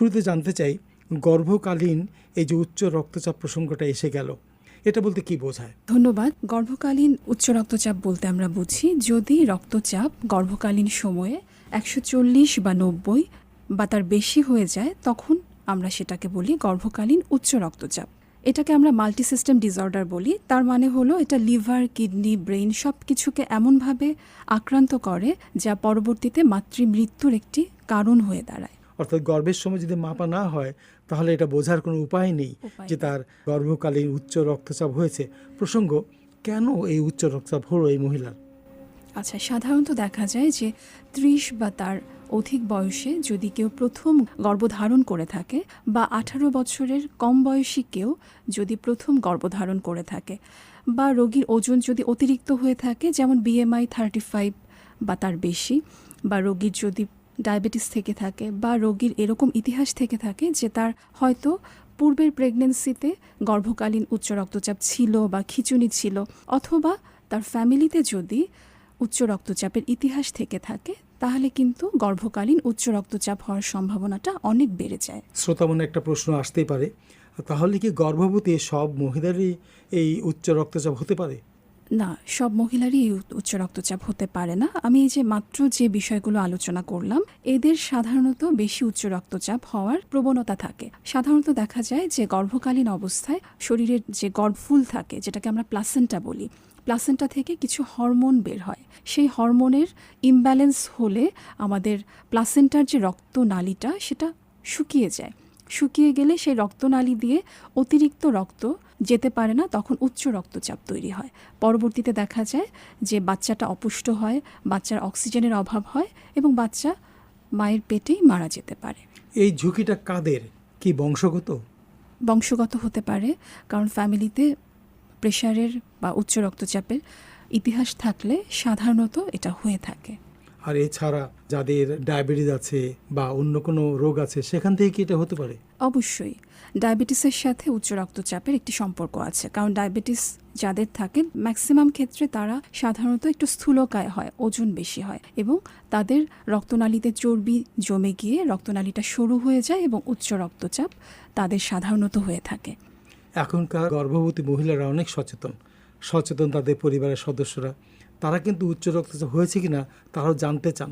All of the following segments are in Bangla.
শুরুতে জানতে চাই, গর্ভকালীন এই যে উচ্চ রক্তচাপ প্রসঙ্গটা এসে গেল। এটা বলতে কি বোঝায়? ধন্যবাদ। গর্ভকালীন উচ্চ রক্তচাপ বলতে আমরা বুঝি, যদি রক্তচাপ গর্ভকালীন সময়ে একশো চল্লিশ বা নব্বই বা তার বেশি হয়ে যায়, তখন আমরা সেটাকে বলি গর্ভকালীন উচ্চ রক্তচাপ। এটাকে আমরা মাল্টি সিস্টেম ডিসঅর্ডার বলি। তার মানে হলো এটা লিভার, কিডনি, ব্রেইন সব কিছুকে এমনভাবে আক্রান্ত করে যা পরবর্তীতে মাতৃমৃত্যুর একটি কারণ হয়ে দাঁড়ায়। অর্থাৎ গর্ভের সময় যদি মাপা না হয় তাহলে এটা বোঝার কোনো উপায় নেই যে তার গর্ভকালীন উচ্চ রক্তচাপ হয়েছে। প্রসঙ্গ কেন এই উচ্চ রক্তচাপ হলো এই মহিলার? আচ্ছা সাধারণত দেখা যায় যে ত্রিশ বা তার অধিক বয়সে যদি কেউ প্রথম গর্ভধারণ করে থাকে বা আঠারো বছরের কম বয়সী কেউ যদি প্রথম গর্ভধারণ করে থাকে বা রোগীর ওজন যদি অতিরিক্ত হয়ে থাকে যেমন বিএমআই থার্টি ফাইভ বা তার বেশি বা রোগীর যদি ডায়াবেটিস থেকে থাকে বা রোগীর এরকম ইতিহাস থেকে থাকে যে তার হয়তো পূর্বের প্রেগনেন্সিতে গর্ভকালীন উচ্চ রক্তচাপ ছিল বা খিচুনি ছিল, অথবা তার ফ্যামিলিতে যদি উচ্চ রক্তচাপের ইতিহাস থেকে থাকে, তাহলে কিন্তু গর্ভকালীন উচ্চ রক্তচাপ হওয়ার সম্ভাবনাটা অনেক বেড়ে যায়। শ্রোতা মনে একটা প্রশ্ন আসতেই পারে, তাহলে কি গর্ভবতী সব মহিলারই এই উচ্চ রক্তচাপ হতে পারে? না, সব মহিলারই উচ্চ রক্তচাপ হতে পারে না। আমি এই যে মাত্র যে বিষয়গুলো আলোচনা করলাম, এদের সাধারণত বেশি উচ্চ রক্তচাপ হওয়ার প্রবণতা থাকে। সাধারণত দেখা যায় যে গর্ভকালীন অবস্থায় শরীরের যে গর্ভফুল থাকে, যেটাকে আমরা প্লাসেন্টা বলি, প্লাসেন্টা থেকে কিছু হরমোন বের হয়। সেই হরমোনের ইমব্যালেন্স হলে আমাদের প্লাসেন্টার যে রক্তনালীটা, সেটা শুকিয়ে যায়। শুকিয়ে গেলে সেই রক্তনালী দিয়ে অতিরিক্ত রক্ত যেতে পারে না তখন উচ্চ রক্তচাপ তৈরি হয়। পরবর্তীতে দেখা যায় যে বাচ্চাটা অপুষ্ট হয় বাচ্চার অক্সিজেনের অভাব হয় এবং বাচ্চা মায়ের পেটেই মারা যেতে পারে। এই ঝুঁকিটা কাদের? কি বংশগত? বংশগত হতে পারে কারণ ফ্যামিলিতে প্রেশারের বা উচ্চ রক্তচাপের ইতিহাস থাকলে সাধারণত এটা হয়ে থাকে। আর এছাড়া যাদের ডায়াবেটিস আছে বা অন্য কোনো রোগ আছে সেখান থেকে কি এটা হতে পারে? অবশ্যই। ডায়াবেটিসের সাথে উচ্চ রক্তচাপের একটি সম্পর্ক আছে। কারণ ডায়াবেটিস যাদের থাকে ম্যাক্সিমাম ক্ষেত্রে তারা সাধারণত একটু স্থূলকায় হয় ওজন বেশি হয় এবং তাদের রক্তনালীতে চর্বি জমে গিয়ে রক্তনালীটা সরু হয়ে যায় এবং উচ্চ রক্তচাপ তাদের সাধারণত হয়ে থাকে। এখনকার গর্ভবতী মহিলারা অনেক সচেতন। সচেতন তাদের পরিবারের সদস্যরা। তারা কিন্তু উচ্চ রক্তচাপ হয়েছে কি না তারাও জানতে চান।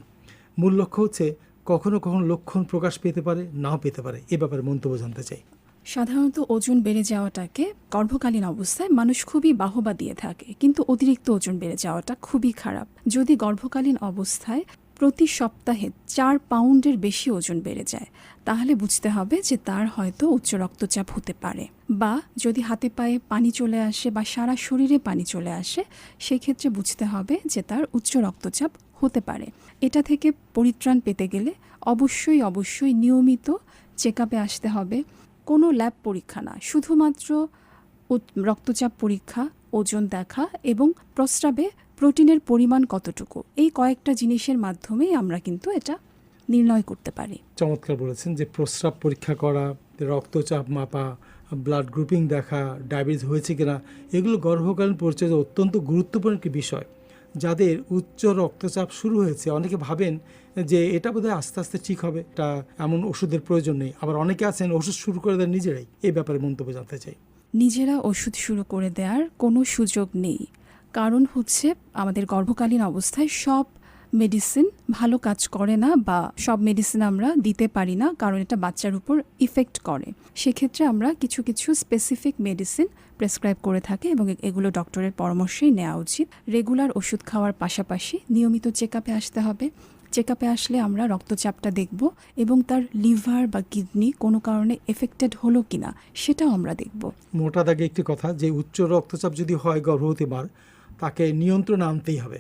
মূল লক্ষ্য হচ্ছে কখনো কখনো লক্ষণ প্রকাশ পেতে পারে, নাও পেতে পারে। এ ব্যাপারে মন্তব্য জানতে চাই। সাধারণত ওজন বেড়ে যাওয়াটাকে গর্ভকালীন অবস্থায় মানুষ খুবই বাহবা দিয়ে থাকে, কিন্তু অতিরিক্ত ওজন বেড়ে যাওয়াটা খুবই খারাপ। যদি গর্ভকালীন অবস্থায় প্রতি সপ্তাহে চার পাউন্ডের বেশি ওজন বেড়ে যায়। তাহলে বুঝতে হবে যে তার হয়তো উচ্চ রক্তচাপ হতে পারে বা যদি হাতে পায়ে পানি চলে আসে বা সারা শরীরে পানি চলে আসে, সেক্ষেত্রে বুঝতে হবে যে তার উচ্চ রক্তচাপ হতে পারে। এটা থেকে পরিত্রাণ পেতে গেলে অবশ্যই অবশ্যই নিয়মিত চেক আসতে হবে। কোনো ল্যাব পরীক্ষা না, শুধুমাত্র রক্তচাপ পরীক্ষা, ওজন দেখা এবং প্রস্রাবে প্রোটিনের পরিমাণ কতটুকু? এই কয়েকটা জিনিসের মাধ্যমেই আমরা কিন্তু এটা নির্ণয় করতে পারি। চমৎকার বলেছেন যে প্রস্রাব পরীক্ষা করা রক্তচাপ মাপা ব্লাড গ্রুপিং দেখা ডায়াবেটিস হয়েছে কিনা এগুলো গর্ভকালীন পরিচর্যা অত্যন্ত গুরুত্বপূর্ণ একটি বিষয়। যাদের উচ্চ রক্তচাপ শুরু হয়েছে অনেকে ভাবেন যে এটা বোধহয় আস্তে আস্তে ঠিক হবে এটা এমন ওষুধের প্রয়োজন নেই। আবার অনেকে আছেন ওষুধ শুরু করে দেন নিজেরাই। এই ব্যাপারে মন্তব্য জানতে চাই। নিজেরা ওষুধ শুরু করে দেওয়ার কোনো সুযোগ নেই। কারণ হচ্ছে আমাদের গর্ভকালীন অবস্থায় সব মেডিসিন ভালো কাজ করে না বা সব মেডিসিন আমরা দিতে পারি না, কারণ এটা বাচ্চার উপর ইফেক্ট করে। সেক্ষেত্রে আমরা কিছু কিছু স্পেসিফিক মেডিসিন প্রেসক্রাইব করে থাকি এবং এগুলো ডক্টরের পরামর্শেই নেওয়া উচিত। রেগুলার ওষুধ খাওয়ার পাশাপাশি নিয়মিত চেক আসতে হবে। চেক আসলে আমরা রক্তচাপটা দেখব এবং তার লিভার বা কিডনি কোনো কারণে এফেক্টেড হলো কিনা সেটাও আমরা দেখব। মোটা দাগে একটি কথা, যে উচ্চ রক্তচাপ যদি হয় গর্ভবতী মার তাকে নিয়ন্ত্রণে আনতেই হবে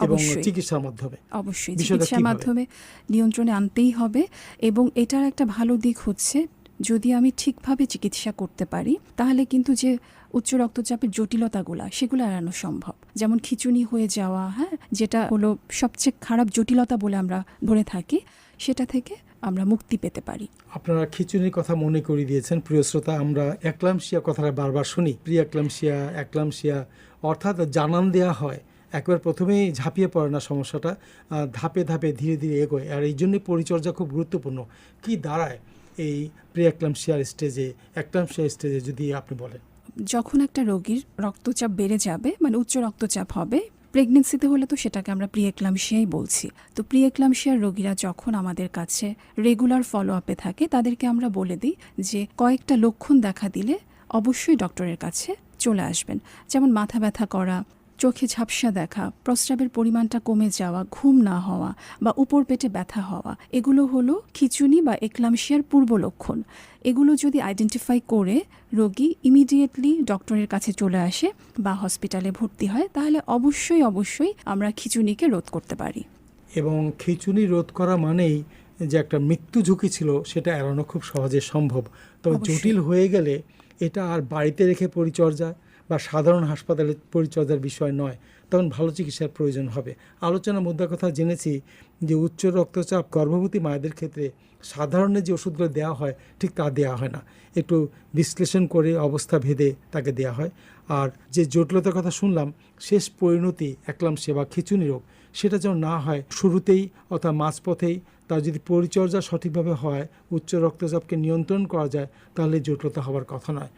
এবং। চিকিৎসার মাধ্যমে। অবশ্যই চিকিৎসার মাধ্যমে নিয়ন্ত্রণে আনতেই হবে এবং এটার একটা ভালো দিক হচ্ছে যদি আমি ঠিকভাবে চিকিৎসা করতে পারি তাহলে কিন্তু যে উচ্চ রক্তচাপের জটিলতাগুলা সেগুলো এড়ানো সম্ভব। যেমন খিচুনি হয়ে যাওয়া হ্যাঁ যেটা হলো সবচেয়ে খারাপ জটিলতা বলে আমরা ধরে থাকি সেটা থেকে আমরা মুক্তি পেতে পারি। আপনারা খিচুনির কথা মনে করিয়ে দিয়েছেন। প্রিয় শ্রোতা আমরা একলামশিয়া কথাটা বারবার শুনি। প্রিয় একলামশিয়া একলামশিয়া অর্থাৎ জানান দেওয়া হয়। একবার প্রথমেই ঝাঁপিয়ে পড়ে না সমস্যাটা। ধাপে ধাপে ধীরে ধীরে এগোয়। আর এই জন্যই পরিচর্যা খুব গুরুত্বপূর্ণ। কি দাঁড়ায় এই প্রি অ্যাক্লামশিয়ার স্টেজে অ্যাক্লামশিয়ার স্টেজে যদি আপনি বলেন। যখন একটা রোগীর রক্তচাপ বেড়ে যাবে মানে উচ্চ রক্তচাপ হবে প্রেগনেন্সিতে হলে তো সেটাকে আমরা প্রিয়েক্লামশিয়াই বলছি। তো প্রিয়েক্লামশিয়ার রোগীরা যখন আমাদের কাছে রেগুলার ফলো আপে থাকে, তাদেরকে আমরা বলে দিই যে, কয়েকটা লক্ষণ দেখা দিলে অবশ্যই ডক্টরের কাছে চলে আসবেন। যেমন মাথা ব্যথা করা চোখে ঝাপসা দেখা প্রস্রাবের পরিমাণটা কমে যাওয়া ঘুম না হওয়া বা উপর পেটে ব্যথা হওয়া এগুলো হলো খিচুনি বা একলামশিয়ার পূর্ব লক্ষণ। এগুলো যদি আইডেন্টিফাই করে রোগী ইমিডিয়েটলি ডক্টরের কাছে চলে আসে বা হসপিটালে ভর্তি হয় তাহলে অবশ্যই অবশ্যই আমরা খিচুনিকে রোধ করতে পারি। এবং খিচুনি রোধ করা মানেই যে একটা মৃত্যু ঝুঁকি ছিল সেটা এড়ানো খুব সহজে সম্ভব। তবে জটিল হয়ে গেলে এটা আর বাড়িতে রেখে পরিচর্যা বা সাধারণ হাসপাতালে পরিচর্যার বিষয় নয়, তখন ভালো চিকিৎসার প্রয়োজন হবে। আলোচনার মধ্যে কথা জেনেছি যে উচ্চ রক্তচাপ গর্ভবতী মায়েদের ক্ষেত্রে সাধারণের যে ওষুধগুলো দেওয়া হয়, ঠিক তা দেওয়া হয় না। একটু বিশ্লেষণ করে অবস্থা ভেদে তাকে দেওয়া হয়। আর যে জটিলতার কথা শুনলাম, শেষ পরিণতি একলাম সেবা খিচুনি রোগ, সেটা যেন না হয় শুরুতেই অর্থাৎ মাঝপথেই তার যদি পরিচর্যা সঠিকভাবে হয়, উচ্চ রক্তচাপকে নিয়ন্ত্রণ করা যায়, তাহলে জটিলতা হওয়ার কথা নয়।